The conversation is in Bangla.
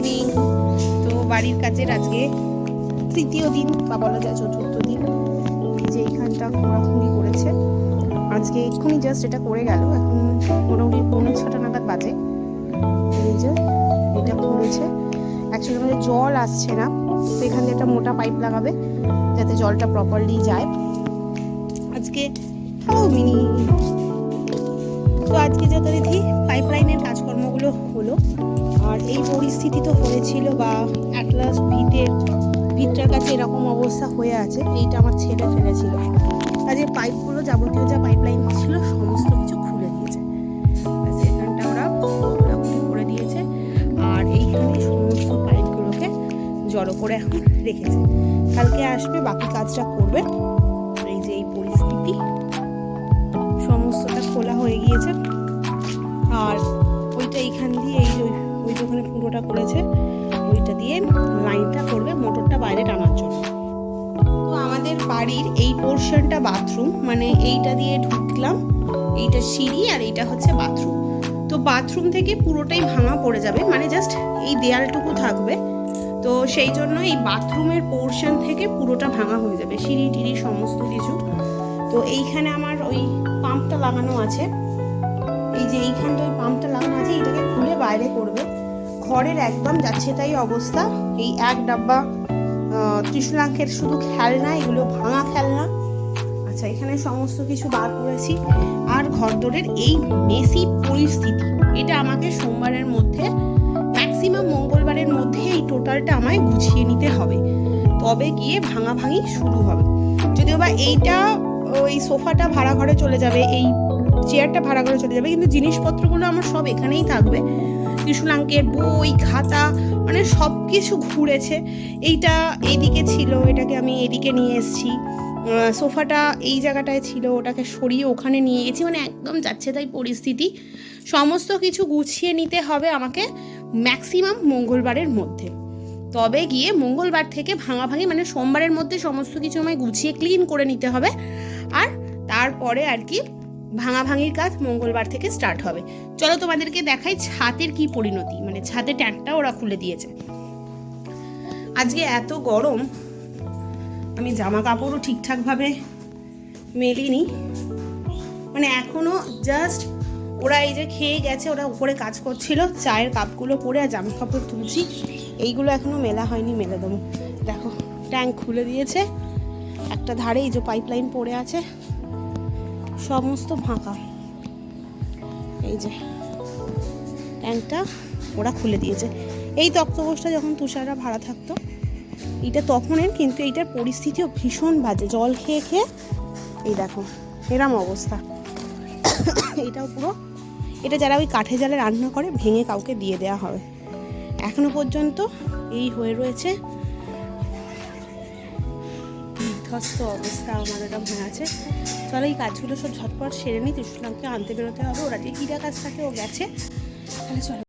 ইভিনিং তো বাড়ির কাজের আজকে তৃতীয় দিন, বা বলা যায় চতুর্থ দিন। যে এইখানটা খোঁড়াখুঁড়ি করেছে। আজকে এক্ষুনি জাস্ট এটা করে গেল। এখন মোটামুটি পৌনে ছটা নাগাদ বাজে। এটা করেছে। অ্যাকচুয়ালি আমাদের জল আসছে না। তো এখান থেকে একটা মোটা পাইপ লাগাবে, যাতে জলটা প্রপারলি যায়। আজকে মিনি তো আজকে যথারীতি পাইপলাইনের কাজকর্মগুলো হলো। আর এই পরিস্থিতি তো হয়েছিল বা অ্যাটলাস ভিটের ভিটটার কাছে এরকম অবস্থা হয়ে আছে, এইটা আমার ছেলে ফেলেছিল। কাজে পাইপগুলো যাবতীয় যা পাইপ লাইন ছিল সমস্ত কিছু খুলে দিয়েছে। ব্যাস, এখানটা ওরা খোলাখুলি করে দিয়েছে। আর এইখানে সমস্ত পাইপগুলোকে জড়ো করে রেখেছে। কালকে আসবে, বাকি কাজটা করবে। এইখান দিয়ে এই ওই- ওই ওখানে পুরোটা করেছে, ওইটা দিয়ে লাইনটা করবে মোটরটা বাইরে টানার জন্য। তো আমাদের বাড়ির এই পোর্শনটা বাথরুম মানে এইটা দিয়ে ঢুকলাম, এইটা সিঁড়ি আর এইটা হচ্ছে বাথরুম তো বাথরুম থেকে পুরোটাই ভাঙা পড়ে যাবে মানে জাস্ট এই দেয়ালটুকু থাকবে। তো সেই জন্য এই বাথরুমের পোর্শন থেকে পুরোটা ভাঙা হয়ে যাবে সিঁড়ি টিড়ি সমস্ত কিছু। তো এইখানে আমার ওই পাম্পটা লাগানো আছে। এই যে এইখানটা ওই পাম্পটা লাগানো আছে এইটাকে খুলে বাইরে করবে। ঘরের একদম যাচ্ছে তাই অবস্থা। এই এক ডাব্বা ত্রিশুলাঙ্কের শুধু খেলনা, এগুলো ভাঙা খেলনা। আচ্ছা এখানে সমস্ত কিছু বার করেছি। আর ঘরদোরের এই মেসি পরিস্থিতি, এটা আমাকে সোমবারের মধ্যে ম্যাক্সিমাম মঙ্গলবারের মধ্যে এই টোটালটা আমায় গুছিয়ে নিতে হবে। তবে গিয়ে ভাঙাভাঙি শুরু হবে। যদিও বা এইটা ওই সোফাটা ভাড়া ঘরে চলে যাবে, এই চেয়ারটা ভাড়া করে চলে যাবে। কিন্তু জিনিসপত্রগুলো আমার সব এখানেই থাকবে। ত্রিশুলাঙ্কের বই, খাতা মানে সব কিছু ঘুরেছে। এইটা এইদিকে ছিল, এটাকে আমি এদিকে নিয়ে এসেছি। সোফাটা এই জায়গাটায় ছিল, ওটাকে সরিয়ে ওখানে নিয়ে গেছি। মানে একদম যাচ্ছে তাই পরিস্থিতি। সমস্ত কিছু গুছিয়ে নিতে হবে আমাকে ম্যাক্সিমাম মঙ্গলবারের মধ্যে। তবে গিয়ে মঙ্গলবার থেকে ভাঙাভাঙি মানে সোমবারের মধ্যে সমস্ত কিছু আমায় গুছিয়ে ক্লিন করে নিতে হবে। আর তারপরে আর কি ভাঙাভাঙির কাজ মঙ্গলবার থেকে স্টার্ট হবে। চলো তোমাদেরকে দেখাই ছাদের কি পরিণতি মানে ছাদে ট্যাঙ্কটা ওরা খুলে দিয়েছে। আজকে এত গরম, আমি জামা কাপড়ও ঠিকঠাকভাবে মেলিনি। মানে এখনও জাস্ট ওরা এই যে খেয়ে গেছে, ওরা উপরে কাজ করছিল, চায়ের কাপগুলো পরে আর জামা কাপড় তুলছি। এইগুলো এখনও মেলা হয়নি, মেলে দেবো। দেখো ট্যাঙ্ক খুলে দিয়েছে। একটা ধারে এই যে পাইপলাইন পড়ে আছে। সমস্ত ফাঁকা। এই যে, ট্যাঙ্কটা ওরা খুলে দিয়েছে। এই তক্তপোষটা যখন তুষাররা ভাড়া থাকতো, এটা তখনের, কিন্তু এইটার পরিস্থিতিও ভীষণ বাজে। জল খেয়ে খেয়ে, এই দেখো, এরম অবস্থা। এটাও পুরো, এটা যারা ওই কাঠে জালে রান্না করে, ভেঙে কাউকে দিয়ে দেওয়া হবে। এখনও পর্যন্ত এই হয়ে রয়েছে বিধ্বস্ত অবস্থা আমার এরকম হয়ে আছে। চলো এই কাজগুলো সব ঝটপট সেরে নিই ত্রিশুলামকে আনতে বেরোতে হবে। ওরা যে কীরা কাজ থাকে, ও গেছে। তাহলে চলো।